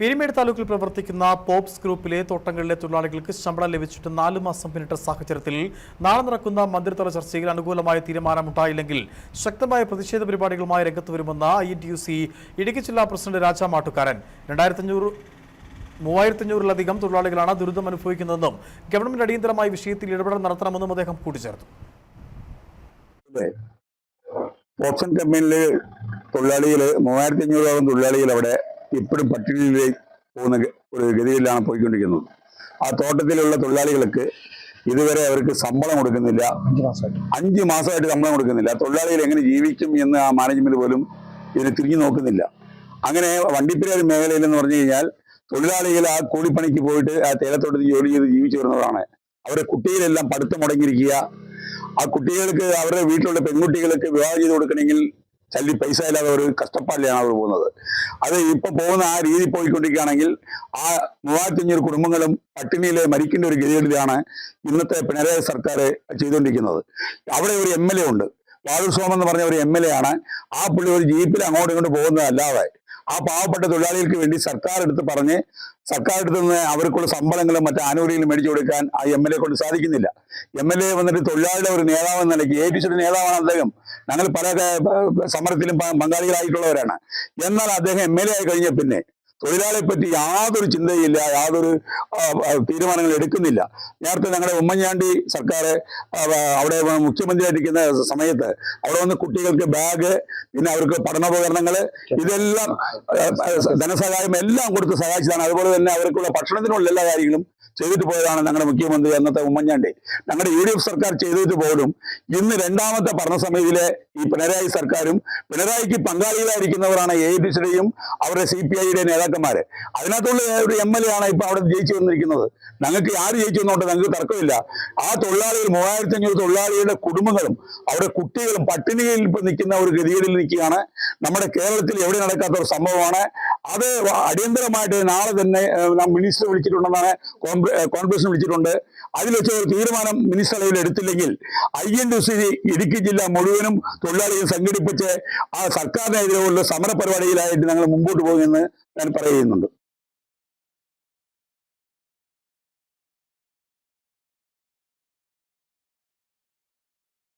പീരിമേട് താലൂക്കിൽ പ്രവർത്തിക്കുന്ന പോപ്സ് ഗ്രൂപ്പിലെ തോട്ടങ്ങളിലെ തൊഴിലാളികൾക്ക് ശമ്പളം ലഭിച്ചിട്ട് നാലു മാസം പിന്നിട്ട സാഹചര്യത്തിൽ നാളെ നടക്കുന്ന മന്ത്രിതല ചർച്ചയിൽ അനുകൂലമായ തീരുമാനമുണ്ടായില്ലെങ്കിൽ ശക്തമായ പ്രതിഷേധ പരിപാടികളുമായി രംഗത്ത് വരുമെന്ന് I T U C Idukki ജില്ലാ പ്രസിഡന്റ് രാജാ മാട്ടുകാരൻ. രണ്ടായിരത്തഞ്ഞൂറ് മൂവായിരത്തഞ്ഞൂറിലധികം തൊഴിലാളികളാണ് ദുരിതം അനുഭവിക്കുന്നതെന്നും ഗവൺമെന്റ് അടിയന്തരമായി വിഷയത്തിൽ ഇടപെടൽ നടത്തണമെന്നും അദ്ദേഹം കൂട്ടിച്ചേർത്തു. ഓപ്ഷൻ കമ്പനിയിലെ തൊഴിലാളികൾ മൂവായിരത്തി അഞ്ഞൂറോളം തൊഴിലാളികൾ അവിടെ ഇപ്പോഴും പട്ടിണിയിലേക്ക് പോകുന്ന ഒരു ഗതിയിലാണ് പോയിക്കൊണ്ടിരിക്കുന്നത്. ആ തോട്ടത്തിലുള്ള തൊഴിലാളികൾക്ക് ഇതുവരെ അവർക്ക് ശമ്പളം കൊടുക്കുന്നില്ല. അഞ്ച് മാസമായിട്ട്. ശമ്പളം കൊടുക്കുന്നില്ല. തൊഴിലാളികൾ എങ്ങനെ ജീവിക്കും എന്ന് ആ മാനേജ്മെന്റ് പോലും ഇതിന് തിരിഞ്ഞു നോക്കുന്നില്ല. അങ്ങനെ വണ്ടിപ്പെരിയാർ മേഖലയിൽ എന്ന് പറഞ്ഞു കഴിഞ്ഞാൽ തൊഴിലാളികൾ ആ കൂലിപ്പണിക്ക് പോയിട്ട് ആ തേലത്തോട്ടത്തിൽ ജോലി ചെയ്ത് ജീവിച്ചു വരുന്നതാണ് അവരുടെ കുട്ടികളെല്ലാം പഠിത്തം മുടങ്ങിയിരിക്കുക. ആ കുട്ടികൾക്ക് അവരുടെ വീട്ടിലുള്ള പെൺകുട്ടികൾക്ക് വിവാഹം ചെയ്ത് കൊടുക്കണമെങ്കിൽ ചല്ലി പൈസ ഇല്ലാതെ ഒരു കഷ്ടപ്പാടിലാണ് അവർ പോകുന്നത്. അത് ഇപ്പൊ പോകുന്ന ആ രീതി പോയിക്കൊണ്ടിരിക്കുകയാണെങ്കിൽ ആ മൂവായിരത്തി അഞ്ഞൂറ് കുടുംബങ്ങളും പട്ടിണിയിലെ മരിക്കേണ്ട ഒരു ഗതികേടിലാണ് ഇന്നത്തെ പിണറായി സർക്കാർ ചെയ്തുകൊണ്ടിരിക്കുന്നത്. അവിടെ ഒരു എം എൽ എ ഉണ്ട്. വാഴൂർ സോമൻ എന്ന് പറഞ്ഞ ഒരു എം എൽ എ ആണ്. ആ പുള്ളി ഒരു ജീപ്പിൽ അങ്ങോട്ടും ഇങ്ങോട്ടും പോകുന്നതല്ലാതെ ആ പാവപ്പെട്ട തൊഴിലാളികൾക്ക് വേണ്ടി സർക്കാർ എടുത്ത് പറഞ്ഞ് സർക്കാർ എടുത്ത് നിന്ന് അവർക്കുള്ള ശമ്പളങ്ങളും മറ്റ് ആനുകൂല്യങ്ങളും മേടിച്ചു കൊടുക്കാൻ ആ എം എൽ എ കൊണ്ട് സാധിക്കുന്നില്ല. എം എൽ എ വന്നിട്ട് തൊഴിലാളിയുടെ ഒരു നേതാവ് എന്ന നിലയ്ക്ക് എ സിയുടെ നേതാവാണ് അദ്ദേഹം. ഞങ്ങൾ പല സമരത്തിലും പങ്കാളികളായിട്ടുള്ളവരാണ്. എന്നാൽ അദ്ദേഹം എം എൽ എ ആയി കഴിഞ്ഞ പിന്നെ തൊഴിലാളിയെ പറ്റി യാതൊരു ചിന്തയില്ല യാതൊരു തീരുമാനങ്ങൾ എടുക്കുന്നില്ല. നേരത്തെ ഞങ്ങളുടെ ഉമ്മൻചാണ്ടി സർക്കാർ അവിടെ മുഖ്യമന്ത്രിയായിരിക്കുന്ന സമയത്ത് അവിടെ വന്ന് കുട്ടികൾക്ക് ബാഗ് പിന്നെ അവർക്ക് പഠനോപകരണങ്ങൾ ഇതെല്ലാം ധനസഹായം എല്ലാം കൊടുത്ത് സഹായിച്ചതാണ്. അതുപോലെ തന്നെ അവർക്കുള്ള ഭക്ഷണത്തിനുള്ള എല്ലാ കാര്യങ്ങളും ചെയ്തിട്ട് പോയതാണ് ഞങ്ങളുടെ മുഖ്യമന്ത്രി അന്നത്തെ ഉമ്മൻചാണ്ടി. ഞങ്ങളുടെ യു ഡി എഫ് സർക്കാർ ചെയ്തിട്ട് പോലും ഇന്ന് രണ്ടാമത്തെ ഭരണസമിതിയിലെ ഈ പിണറായി സർക്കാരും പിണറായിക്ക് പങ്കാളികളായിരിക്കുന്നവരാണ് എ ടി സിയുടെയും അവരുടെ സി പി ഐയുടെ നേതാക്കന്മാര്. അതിനകത്തുള്ള ഒരു എം എൽ എ ആണ് ഇപ്പൊ അവിടെ ജയിച്ചു വന്നിരിക്കുന്നത്. ഞങ്ങൾക്ക് ആര് ജയിച്ചു വന്നോട്ട് ഞങ്ങൾക്ക് തർക്കമില്ല. ആ തൊഴിലാളികൾ മൂവായിരത്തി അഞ്ഞൂറ് തൊഴിലാളികളുടെ കുടുംബങ്ങളും അവരുടെ കുട്ടികളും പട്ടിണിയിൽ ഇപ്പൊ നിൽക്കുന്ന ഒരു ഗതികളിൽ നിൽക്കുകയാണ്. നമ്മുടെ കേരളത്തിൽ എവിടെ നടക്കാത്ത ഒരു സംഭവമാണ് അത് അടിയന്തരമായിട്ട് നാളെ തന്നെ മിനിസ്റ്റർ വിളിച്ചിട്ടുണ്ടെന്നാണ് കോൺഗ്ര- കോൺഗ്രസ് കോൺഗ്രസിന് വിളിച്ചിട്ടുണ്ട്. അതിൽ വെച്ച് ഒരു തീരുമാനം മിനിസ്റ്റർ ലെവലിൽ എടുത്തില്ലെങ്കിൽ I N D C Idukki ജില്ല മുഴുവനും തൊഴിലാളികൾ സംഘടിപ്പിച്ച് ആ സർക്കാരിനെതിരെയുള്ള സമര പരിപാടിയിലായിട്ട് ഞങ്ങൾ മുമ്പോട്ട് പോകുമെന്ന് ഞാൻ പറയുന്നുണ്ട്.